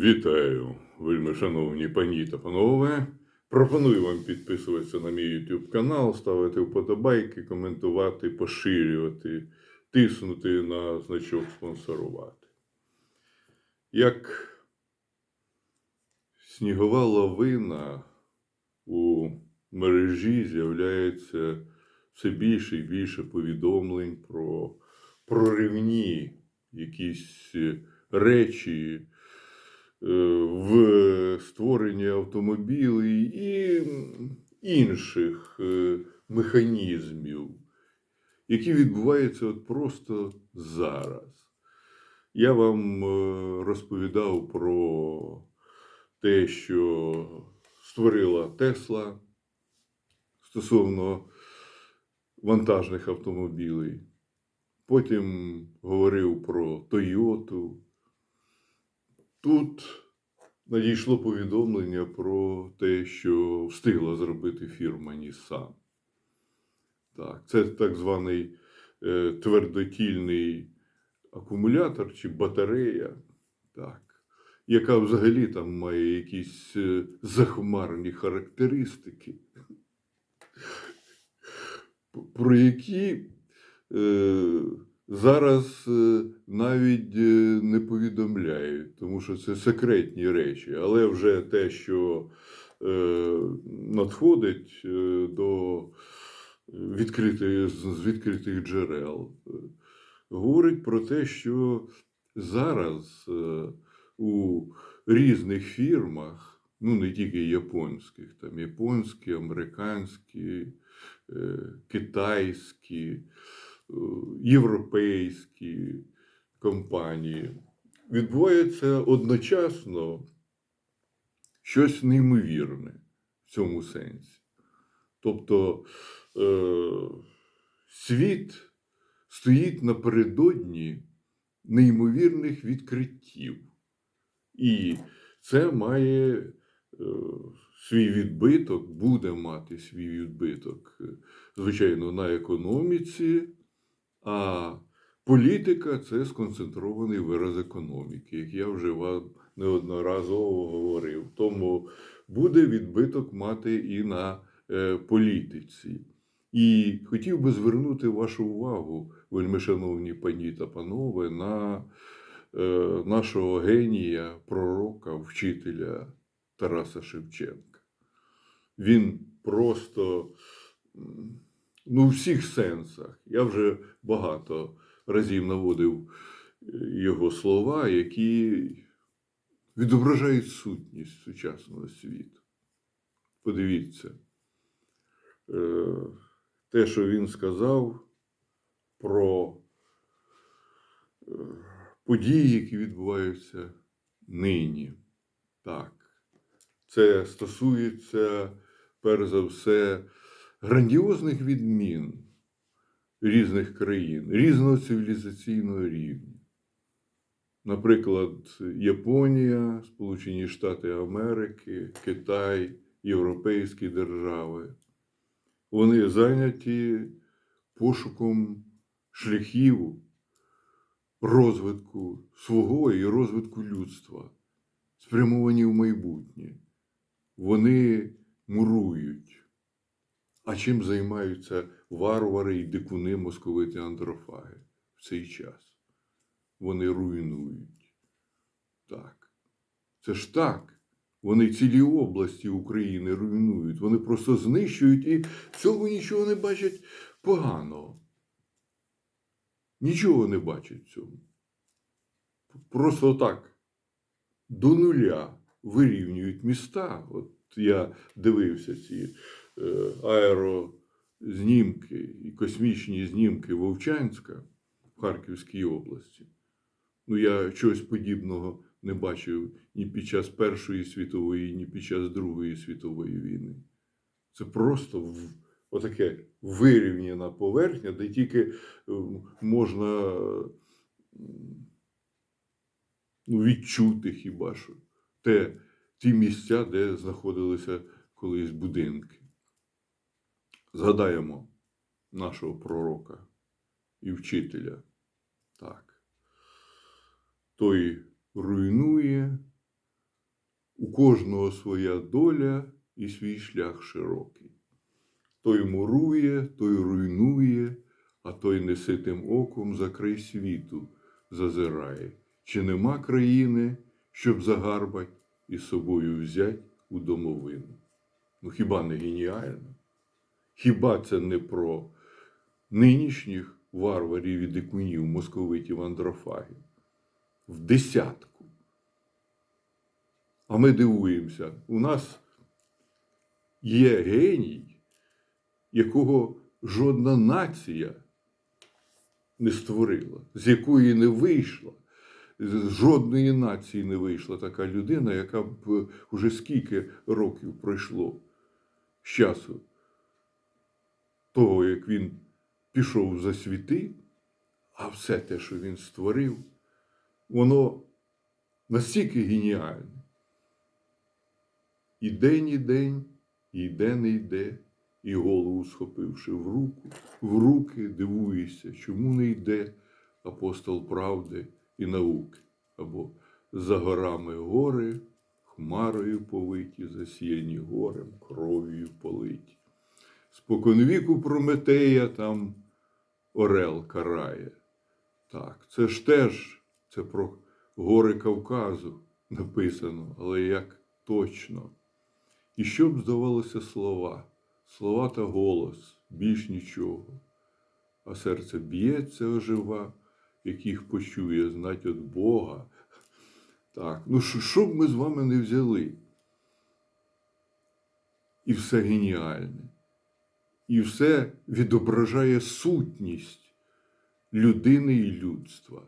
Вітаю, вельми шановні пані та панове. Пропоную вам підписуватися на мій YouTube канал, ставити вподобайки, коментувати, поширювати, тиснути на значок спонсорувати. Як снігова лавина у мережі з'являється все більше і більше повідомлень про проривні якісь речі в створенні автомобілів і інших е, механізмів, які відбуваються от просто зараз. Я вам е, розповідав про те, що створила Тесла стосовно вантажних автомобілів. Потім говорив про Тойоту. Тут надійшло повідомлення про те, що встигла зробити фірма Nissan. Так, це так званий е, твердотільний акумулятор чи батарея, так, яка взагалі там має якісь е, захмарні характеристики, про які е, зараз е, навіть е, не повідомляють, тому що це секретні речі. Але вже те, що е, надходить до відкритих, з відкритих джерел, говорить про те, що зараз у різних фірмах, ну не тільки японських, там японські, американські, китайські, європейські компанії, відбувається одночасно щось неймовірне в цьому сенсі. Тобто е, світ стоїть напередодні неймовірних відкриттів. І це має е, свій відбиток, буде мати свій відбиток, е, звичайно, на економіці, а політика це сконцентрований вираз економіки, як я вже вам неодноразово говорив. Тому буде відбиток мати і на е, політиці. І хотів би звернути вашу увагу, вельми шановні пані та панове, на е, нашого генія, пророка, вчителя Тараса Шевченка. Він просто ну, в всіх сенсах. Я вже багато разів наводив е, його слова, які відображають сутність сучасного світу. Подивіться, е, те, що він сказав про е, події, які відбуваються нині. Так, це стосується, перш за все, грандіозних відмін різних країн, різного цивілізаційного рівня. Наприклад, Японія, Сполучені Штати Америки, Китай, європейські держави. Вони зайняті пошуком шляхів розвитку свого і розвитку людства, спрямовані в майбутнє. Вони мурують. А чим займаються варвари і дикуни московити андрофаги в цей час? Вони руйнують. Так. Це ж так. Вони цілі області України руйнують. Вони просто знищують і в цьому нічого не бачать поганого. Нічого не бачать в цьому. Просто так до нуля вирівнюють міста. От я дивився ці аерознімки і космічні знімки Вовчанська в Харківській області. Ну, я чогось подібного не бачив ні під час Першої світової, ні під час Другої світової війни. Це просто отаке вирівняна поверхня, де тільки е, можна ну, відчути хіба що те, ті місця, де знаходилися колись будинки. Згадаємо нашого пророка і вчителя. Так. Той руйнує, у кожного своя доля і свій шлях широкий. Той мурує, той руйнує, а той неситим оком за край світу зазирає. Чи нема країни, щоб загарбать і собою взять у домовину? Ну хіба не геніально? Хіба це не про нинішніх варварів і дикунів, московитів андрофагів? В десятку. А ми дивуємося, у нас є геній, якого жодна нація не створила, з якої не вийшла. З жодної нації не вийшла така людина, яка б уже скільки років пройшло з часу того, як він пішов за світи, а все те, що він створив, воно настільки геніальне. І день і день, і йде не йде, і голову схопивши в руку, в руки дивуєшся, чому не йде апостол правди і науки, або за горами гори, хмарою повиті, засіяні горем, кров'ю. Споконвіку Прометея там Орел карає. Так, це ж теж це про гори Кавказу написано, але як точно. І що б здавалося слова, слова та голос, більш нічого. А серце б'ється ожива, яких почує знать від Бога. Так, ну що б ми з вами не взяли? І все геніальне. І все відображає сутність людини і людства.